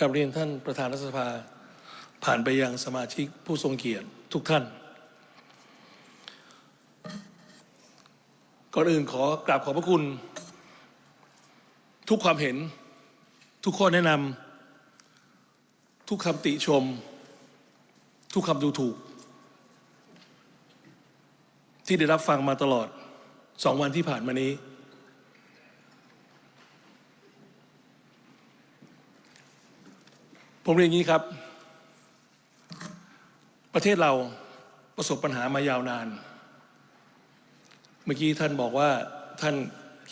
กับเรียนท่านประธานรัฐสภา ผ่านไปยังสมาชิกผู้ทรงเกียรติทุกท่าน ก่อนอื่นขอกราบขอบพระคุณ ทุกความเห็น ทุกข้อแนะนำทุกคำติชม ทุกคำดูถูก ที่ได้รับฟังมาตลอดสองวันที่ผ่านมานี้ ผมเรียนอย่างนี้ครับ ประเทศเราประสบปัญหามายาวนาน เมื่อกี้ท่านบอกว่าท่าน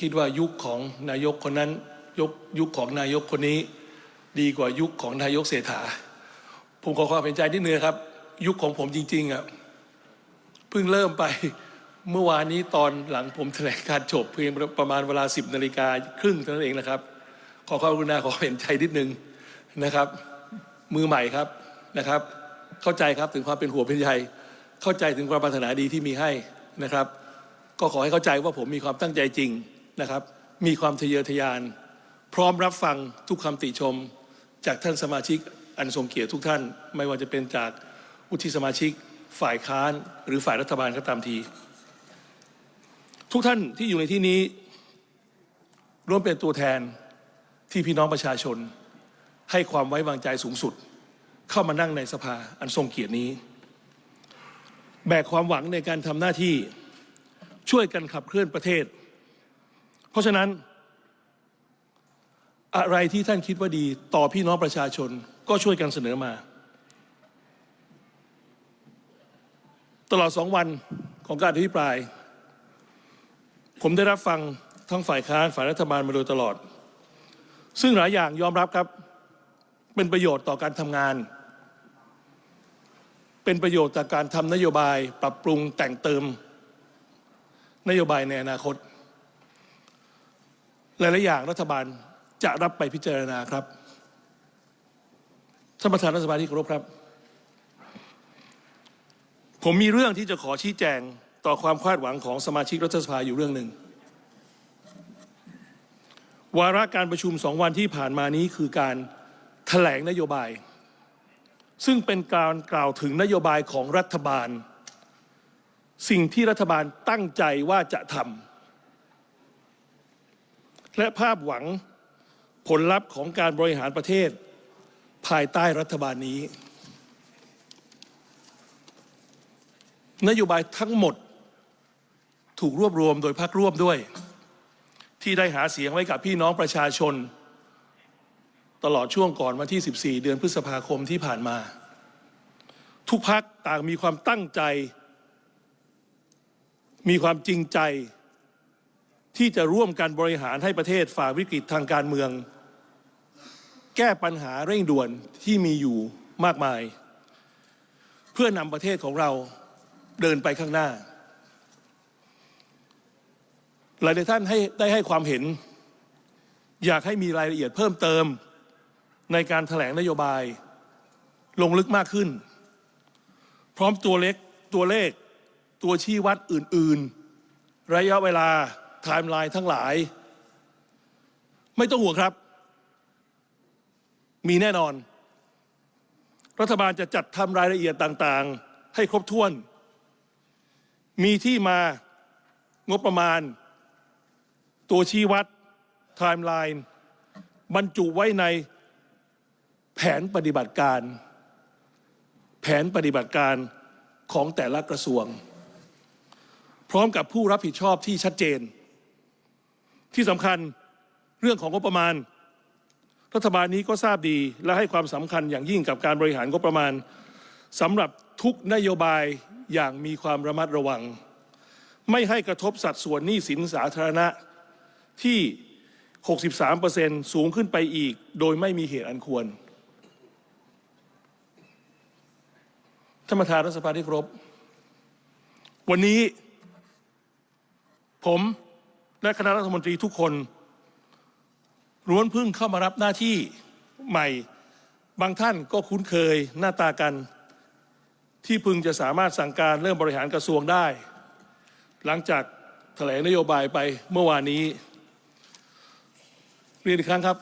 คิดว่ายุคของนายกคนนั้นยุคยุคของนายกคนนี้ ดีกว่ายุคของนายกเศรษฐา ผมขอความเป็นใจนิดนึงครับ ยุคของผมจริงๆอะเพิ่งเริ่มไปเมื่อวานนี้ตอนหลังผมแถลงการจบเพียงประมาณเวลา 10นาฬิกาครึ่งเท่านั้นเองนะครับ ขอความกรุณาขอเป็นใจนิดนึงนะครับ มือใหม่ครับนะครับ เข้าใจครับถึงความเป็นหัวเป็นใยเข้าใจถึงความปรารถนาดีที่มีให้นะครับ ก็ขอให้เข้าใจว่าผมมีความตั้งใจจริงนะครับ มีความทะเยอทะยาน พร้อมรับฟังทุกคำติชม จากท่านสมาชิกอันทรงเกียรติทุกท่าน ไม่ว่าจะเป็นจากวุฒิสมาชิกฝ่ายค้านหรือฝ่ายรัฐบาลก็ตามที ทุกท่านที่อยู่ในที่นี้ร่วมเป็นตัวแทนที่พี่น้องประชาชน ให้ความไว้วางใจสูงสุด เข้ามานั่งในสภาอันทรงเกียรตินี้ แบกความหวังในการทำหน้าที่ช่วยกันขับเคลื่อนประเทศ เพราะฉะนั้น อะไรที่ท่านคิดว่าดีต่อพี่น้องประชาชนก็ช่วยกันเสนอมา ตลอดสองวันของการอภิปราย ผมได้รับฟังทั้งฝ่ายค้านฝ่ายรัฐบาลมาโดยตลอด ซึ่งหลายอย่างยอมรับครับ เป็นประโยชน์ต่อการทำงาน เป็นประโยชน์ต่อการทำนโยบายปรับปรุงแต่งเติม นโยบายในอนาคต หลายๆอย่างรัฐบาลจะรับไปพิจารณาครับท่านประธานรัฐสภาที่เคารพครับ ผมมีเรื่องที่จะขอชี้แจงต่อความคาดหวังของสมาชิกรัฐสภาอยู่เรื่องหนึ่งวาระการประชุมสองวันที่ผ่านมานี้คือการ ถลงนโยบาย ซึ่งเป็นการกล่าวถึงนโยบายของรัฐบาล สิ่งที่รัฐบาลตั้งใจว่าจะทำและภาพหวังผลลัพธ์ของการบริหารประเทศ ภายใต้รัฐบาลนี้ นโยบายทั้งหมดถูกรวบรวมโดยพรรคร่วมด้วย ที่ได้หาเสียงไว้กับพี่น้องประชาชน ตลอดช่วงก่อนวันที่ 14 เดือนพฤษภาคมที่ผ่านมา ทุกพักต่างมีความตั้งใจ มีความจริงใจ ที่จะร่วมกันบริหารให้ประเทศฝ่าวิกฤตทางการเมือง แก้ปัญหาเร่งด่วนที่มีอยู่มากมาย เพื่อนำประเทศของเราเดินไปข้างหน้า หลายท่านให้ได้ให้ความเห็น อยากให้มีรายละเอียดเพิ่มเติม ในการถแถลงนโยบาย ลงลึกมากขึ้น พร้อมตัวเล็กตัวเลข ตัวชี้วัดอื่น ๆ ระยะเวลาไทม์ไลน์ทั้งหลาย ไม่ต้องห่วงครับ มีแน่นอน รัฐบาลจะจัดทำรายละเอียดต่างๆ ให้ครบถ้วน มีที่มางบประมาณ ตัวชี้วัดไทม์ไลน์บรรจุไว้ใน แผนปฏิบัติการ แผนปฏิบัติการของแต่ละกระทรวง พร้อมกับผู้รับผิดชอบที่ชัดเจน ที่สำคัญเรื่องของงบประมาณ รัฐบาลนี้ก็ทราบดีและให้ความสำคัญอย่างยิ่งกับการบริหารงบประมาณสำหรับทุกนโยบายอย่างมีความระมัดระวัง ไม่ให้กระทบสัดส่วนหนี้สินสาธารณะที่ 63%สูงขึ้นไปอีก โดยไม่มีเหตุอันควร ท่านประธานรัฐสภาที่เคารพวันนี้ ผมและคณะรัฐมนตรีทุกคนล้วนพิ่งเข้ามารับหน้าที่ใหม่ บางท่านก็คุ้นเคยหน้าตากัน ที่พึงจะสามารถสั่งการเริ่มบริหารกระทรวงได้ หลังจากแถลงนโยบายไปเมื่อวานนี้ เรียนอีกครั้งครับ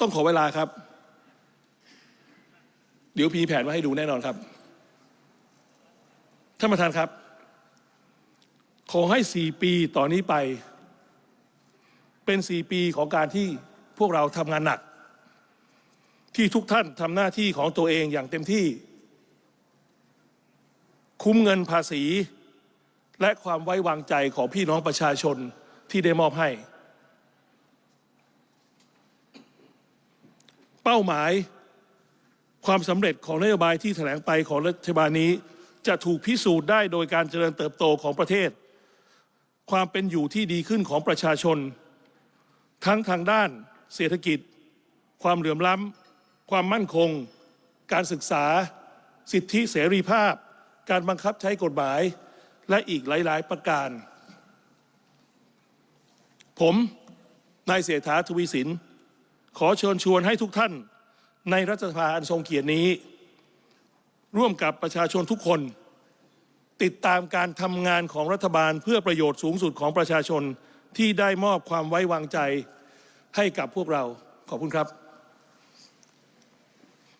ต้องขอเวลาครับ เดี๋ยวพีแผนมาให้ดูแน่นอนครับ ท่านประธานครับ ขอให้สี่ปีต่อนนี้ไป เป็นสี่ปีของการที่พวกเราทำงานหนัก ที่ทุกท่านทำหน้าที่ของตัวเองอย่างเต็มที่ คุ้มเงินภาษี และความไว้วางใจของพี่น้องประชาชนที่ได้มอบให้ เป้าหมาย ความสำเร็จของนโยบายที่แถลงไปของรัฐบาลนี้ จะถูกพิสูจน์ได้โดยการเจริญเติบโตของประเทศ ความเป็นอยู่ที่ดีขึ้นของประชาชน ทั้งทางด้านเศรษฐกิจ ความเหลื่อมล้ำความมั่นคง การศึกษา สิทธิเสรีภาพ การบังคับใช้กฎหมาย และอีกหลาย ๆ ประการ ผมนายเศรษฐาทวีสิน ขอเชิญชวนให้ทุกท่าน ในรัฐสภาอันทรงเกียรตินี้ ร่วมกับประชาชนทุกคน ติดตามการทำงานของรัฐบาลเพื่อประโยชน์สูงสุดของประชาชนที่ได้มอบความไว้วางใจให้กับพวกเราขอบคุณครับ